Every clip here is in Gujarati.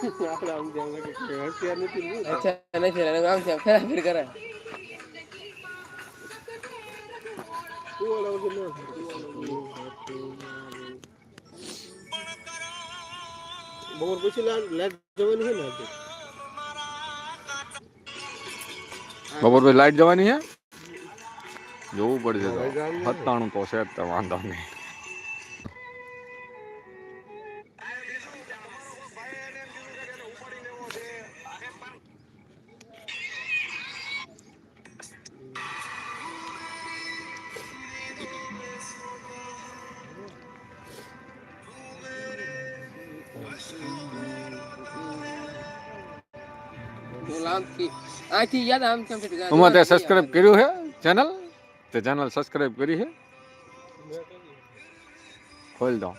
નથી આમ પછી લાઈટ જવાની છે જોવું પડશે સત્તાણું તો વાંધો નહીં. આમથી આથી યાદ આમ કેમ છે ઉમા તે સબસ્ક્રાઇબ કર્યું છે ચેનલ તે ચેનલ સબસ્ક્રાઇબ કરી છે ખોલ દો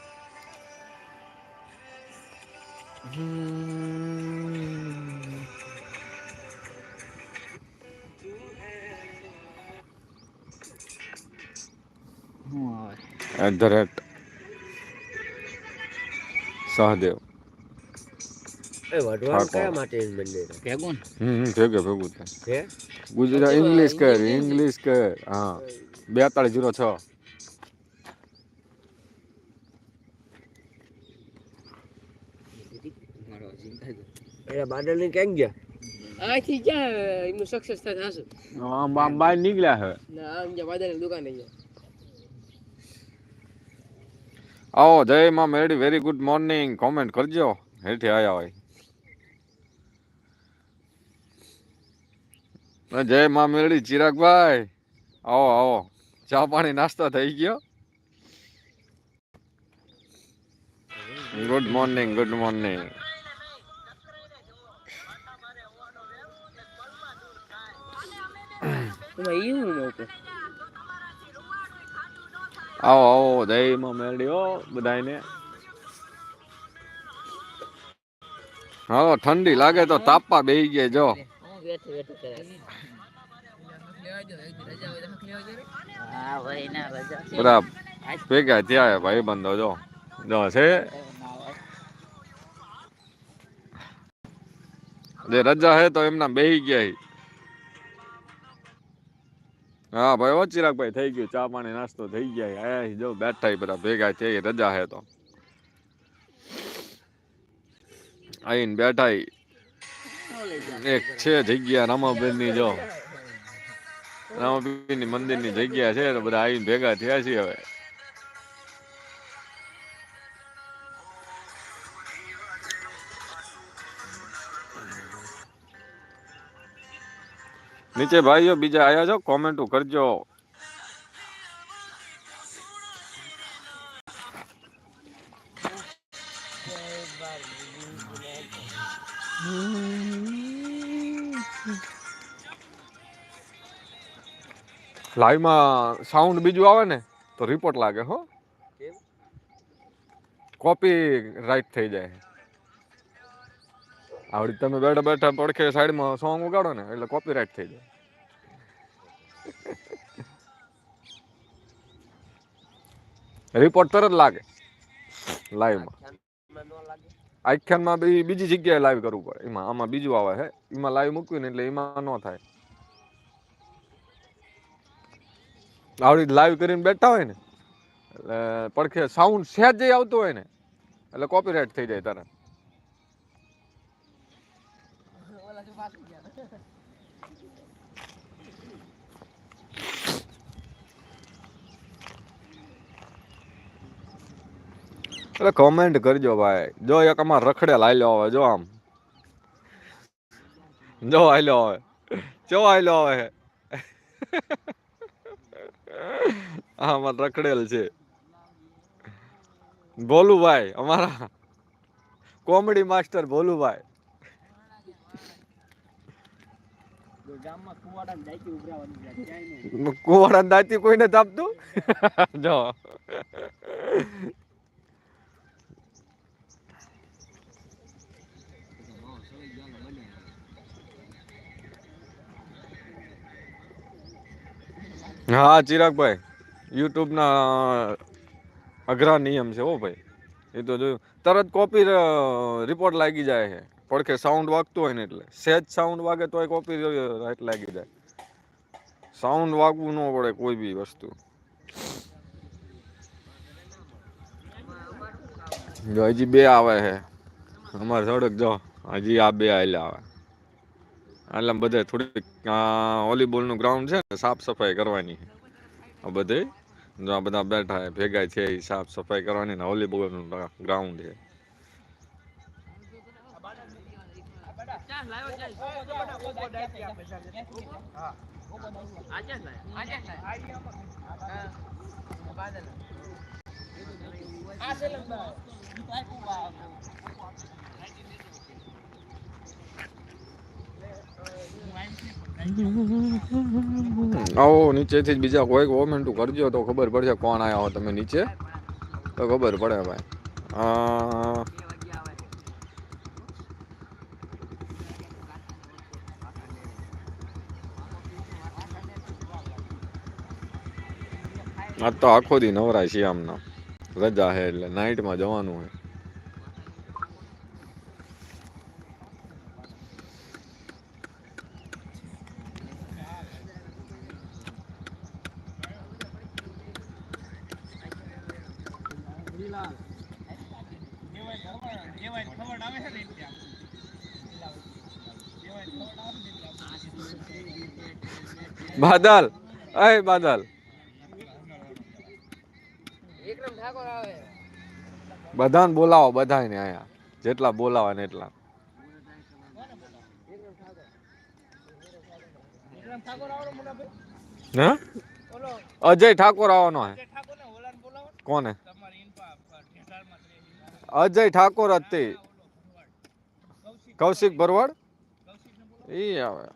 એટ ધ રેટ સહદેવ એ વઢવાનું કયા માટે મંદિર ભેગું હમ હમ, ભેગે ભેગું થાય. ગુજરાત ઇંગ્લિશ કર ઇંગ્લિશ કર. હા. બેતાળીસ જીરો છ. એ બાદલની ક્યાં ગયા? આથી ક્યાં એમનું સક્સેસ થાય થશે આમ આમ બહાર નીકળ્યા છે ના આમ જ્યાં વાદળ દુકાને ગયા. આવો જય માં મેરડી. વેરી ગુડ મોર્નિંગ કોમેન્ટ કરજો. હેઠે આયા હોય. જય માં મેરડી ચિરાગભાઈ. આવો આવો. ચા પાણી નાસ્તો થઈ ગયો. ગુડ મોર્નિંગ ગુડ મોર્નિંગ આવો આવો જય માં મેરડી હો બધાને હા ઠંડી લાગે તો તાપવા બેહી ગયા જો. બધા ભેગા થયા ભાઈ બંધો, જો. છે. જે રજા હે તો એમના બેહી ગયા હી. ભાઈ ઓ ચિરાગભાઈ, થઈ ગયું. ચા પાણી, નાસ્તો થઈ ગયા આયા જો, બેઠા બધા. ભેગા થયા રજા હે તો. આઈને બેઠા. એક છે જગ્યા રામાબેનની જો. રામાબેનની મંદિરની જગ્યા છે, તો બધા આવીને ભેગા થયા છે હવે. નીચે ભાઈઓ, બીજા આવ્યા છો? કોમેન્ટો કરજો. લાઈવમાં સાઉન્ડ બીજું આવે ને, તો રિપોર્ટ લાગે હો. કોપી રાઈટ થઈ જાય. આવડી તમે બેઠા બેઠા પડખે સાઈડમાં સોંગ ઉગાડો ને, એટલે કોપી રાઈટ થઈ જાય. રિપોર્ટ તરત લાગે, લાઈવમાં. આખ્યાનમાં બીજી જગ્યાએ લાઈવ કરવું પડે. એમાં, આમાં બીજું આવે છે એમાં લાઈવ મૂક્યું ને એટલે એમાં ન થાય. આવડી લાઈવ કરીને બેઠા હોય ને, એટલે પડખે સાઉન્ડ સહેજ જઈ આવતું હોય ને, એટલે કોપીરાઇટ થઈ જાય તારે. એટલે કમેન્ટ કરજો ભાઈ. જો એક અમાર રખડેલ હાલ્યો આવે, જો આમ. જો હાલ્યો આવે. જો હાલ્યો હવે આમાં રખડેલ છે. ભોલુભાઈ અમારા કોમેડી માસ્ટર ભોલુભાઈ. કુવાડા દાંતી કોઈને તાપતું જો. હા ચિરાગભાઈ. યુટ્યુબના અઘરા નિયમ છે હો ભાઈ. એ તો જોયું તરત કોપી રિપોર્ટ લાગી જાય છે. પડખે સાઉન્ડ વાગતું હોય ને એટલે. સહેજ સાઉન્ડ વાગે તોય કોપી રાઈટ લાગી જાય. સાઉન્ડ વાગવું ન પડે કોઈ બી વસ્તુ. હજી બે આવે છે. અમારે સડક જો, હજી આ બે આયલા આવે. એટલે બધે થોડીક વોલીબોલનું ગ્રાઉન્ડ છે ને, સાફ સફાઈ કરવાની. આ બધે? જો આ બધા બેઠા છે, ભેગા છે એ સાફ સફાઈ કરવાની ને વોલીબોલનું ગ્રાઉન્ડ છે. આવો, નીચેથી જ બીજા કોઈક કોમેન્ટો કરજો તો ખબર પડશે કોણ આવ્યા હો તમે નીચે. તો ખબર પડે ભાઈ. આ તો આખો દી નવરાય છે આમના. રજા છે એટલે નાઇટમાં જવાનું હોય બાદલ. અય બાદલ. બધાને બોલાવો બધાને આયા જેટલા બોલાવા ને એટલા. અજય ઠાકોર આવવાનો હે. કોને? અજય ઠાકોર હતી કૌશિક ભરવાડ? એ આવે.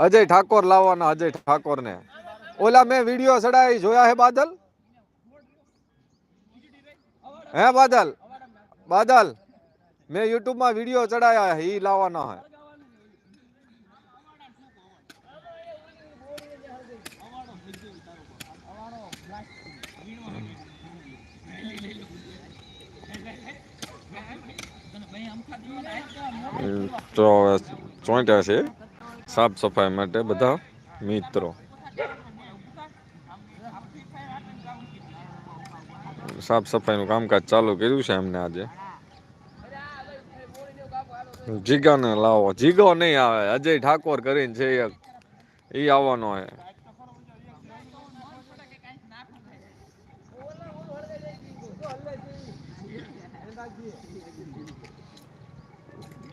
અજય ઠાકોર લાવવાના, અજય ઠાકોર ને ઓલા મેં વીડિયો ચડાવી, જોયા હે બાદલ? હે બાદલ? બાદલ, મેં યુટ્યુબમાં વીડિયો ચડાયા હે, ઈ લાવવાના હે. તો છે. સાફ સફાઈ માટે બધા મિત્રો. સાફ સફાઈનું કામકાજ ચાલુ કર્યું છે એમને આજે. જીગાને લાવો. જીગો નહીં આવે. અજય ઠાકોર કરીને છે એ આવવાનો હે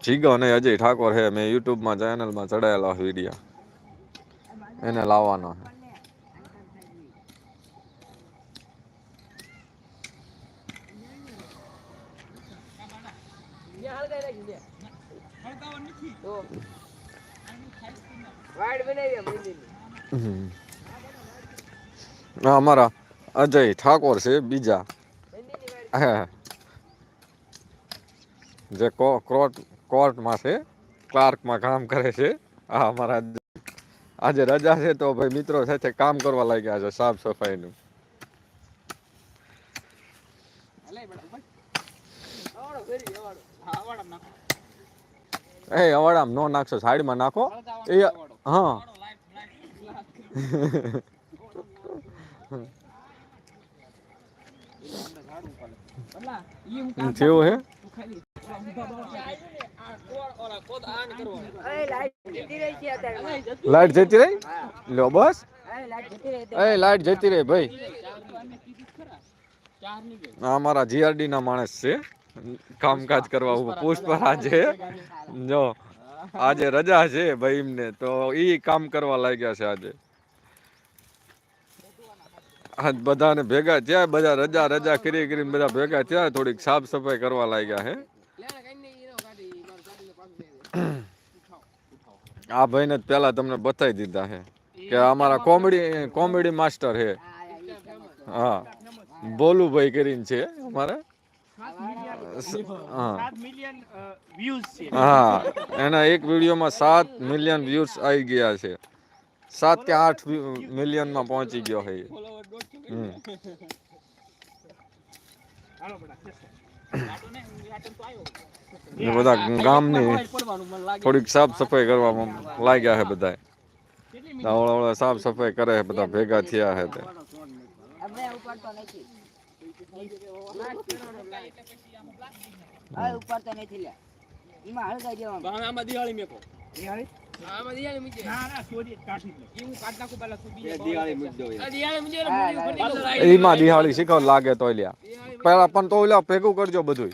જીગો અને અજય ઠાકોર હે, મેં યુટ્યુબમાં ચેનલમાં ચડાયેલો વીડિયો એને લાવવાનો. આ અમારા અજય ઠાકોર છે, બીજા. જે કો- કોર્ટ કોર્ટમાં છે ક્લાર્કમાં કામ કરે છે. આ અમારા આજે રજા છે તો ભાઈ મિત્રો સાથે કામ કરવા લાગ્યા છે સાફ સફાઈનું. એ અવાડામ નો નાખશો સાઈડમાં નાખો. એ હા. જેવું હે? લાઈટ જતી રહી? લાઈટ જતી રહી લો બસ. એ લાઈટ જતી રહી ભાઈ. આ અમારા જીઆરડી ના માણસ છે. કામકાજ કરવા પુષ્પરાજ છે જો આજે રજા છે ભાઈ એમને. તો ઈ કામ કરવા લાગ્યા છે આજે. આજ બધાને ભેગા થયા બધા રજા રજા કરી કરીને બધા ભેગા થયા થોડીક સાફ સફાઈ કરવા લાગ્યા છે લેણા કઈ નહીં ઈનો કાઢી માર કાઢીને પાછું દે દે. આ ભાઈને પેલા તમને બતાવી દીધા છે કે અમારા કોમેડી કોમેડી માસ્ટર છે. હા બોલુભાઈ કરીને છે અમારા. હા. હા. એના એક વિડીયોમાં સાત મિલિયન વ્યૂઝ આવી ગયા છે. સાત કે આઠ મિલિયનમાં પહોંચી ગયો છે એ. બધા ગામની થોડીક સાફ સફાઈ કરવામાં લાગ્યા છે બધા આવડા સાફ સફાઈ કરે છે બધા ભેગા થયા છે તે. અમે ઉપાડતો નથી નથી લે એમાં હળગાઈ દેવાનું. દિવાળી મેકો. દિવાળી? મૂકી ના ના સોડી કાઢી દે હું કાઢ નાખું પહેલા સુબી દિવાળી મૂકી દો દિવાળી મૂકી દો હા, હા. એમાં દિહાળી શીખવ લાગે તો લ્યા. પેલા પણ તો ઓલા ભેગું કરજો બધું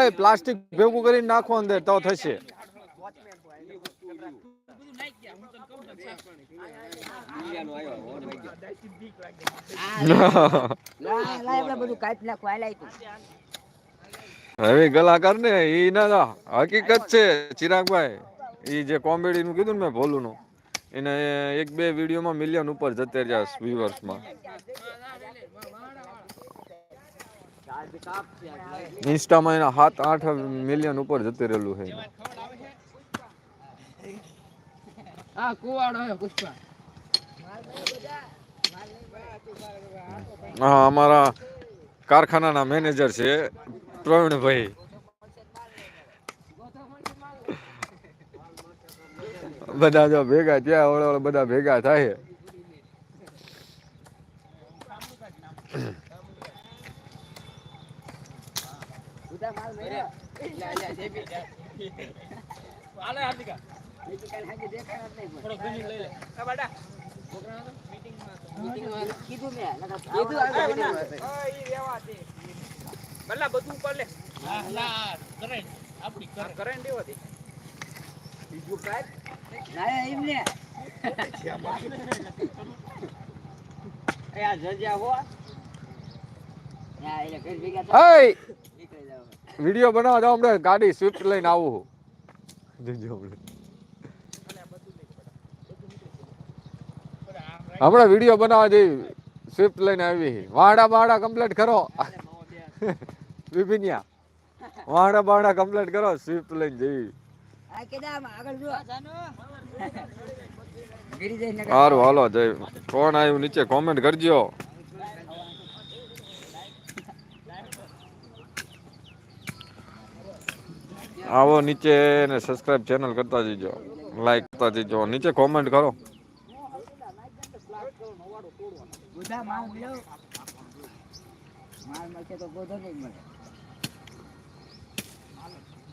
એ પ્લાસ્ટિક ભેગું કરીને નાખો અંદર તો થશે. હવે કલાકાર ને ઈ ના હકીકત છે ચિરાગભાઈ. ઈ જે કોમેડીનું કીધું ને મેં ભોલુંનું એને એક બે વિડીયોમાં મિલિયન ઉપર જતે રહ્યા વ્યુઅર્સમાં ઇન્સ્ટામાં એના સાત આઠ મિલિયન ઉપર જતી રહેલું છે. હા અમારા કારખાનાના મેનેજર છે પ્રવીણભાઈ. બધા જો ભેગા ત્યાં ઓળો ઓળો બધા ભેગા થાય. બધું ઉપર લે હા કરે આપડી કરે કરે ને બીજું કાંઈ? ના એમ ને એ આ જજ્યા હો હા, એટલે ઘર ભેગા થાય, વીડિયો બનાવવા જાવ આપણે ગાડી સ્વિફ્ટ લઈને આવું જોજો આપણે. હમણાં વીડિયો બનાવવા જઈ સ્વિફ્ટ લઈને આવી વાડા બાડા કમ્પ્લીટ કરો. વિપિનિયા વાડા બાડા કમ્પ્લીટ કરો સ્વિફ્ટ લઈને જઈ. આ કેદા આગળ જો. ગીરી જઈને નકર- સારું હાલો જય. કોણ આવ્યું નીચે? કોમેન્ટ કરજો. આવો નીચે ને સબસ્ક્રાઇબ ચેનલ કરતા જજો. લાઈક કરતા જજો. નીચે કોમેન્ટ કરો. બધા માલ મળ્યો માલ મળશે તો ગોધો નહીં મળે હાડા નવે, હા. આઠ વાગ્યા પછી કીધું મેં જાઉં જેપી નહીં આવે પૂરું. ઈ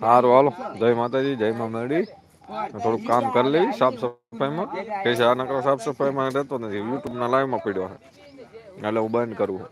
સારું હાલો. જય માતાજી, જય મા મેરડી. થોડુંક કામ કરી લેવી સાફ સફાઈમાં. કે છે, આ નકરો સાફ સફાઈમાં રહેતો નથી. યુટ્યુબના લાઈવમાં પડ્યો છે. એટલે હું બંધ કરું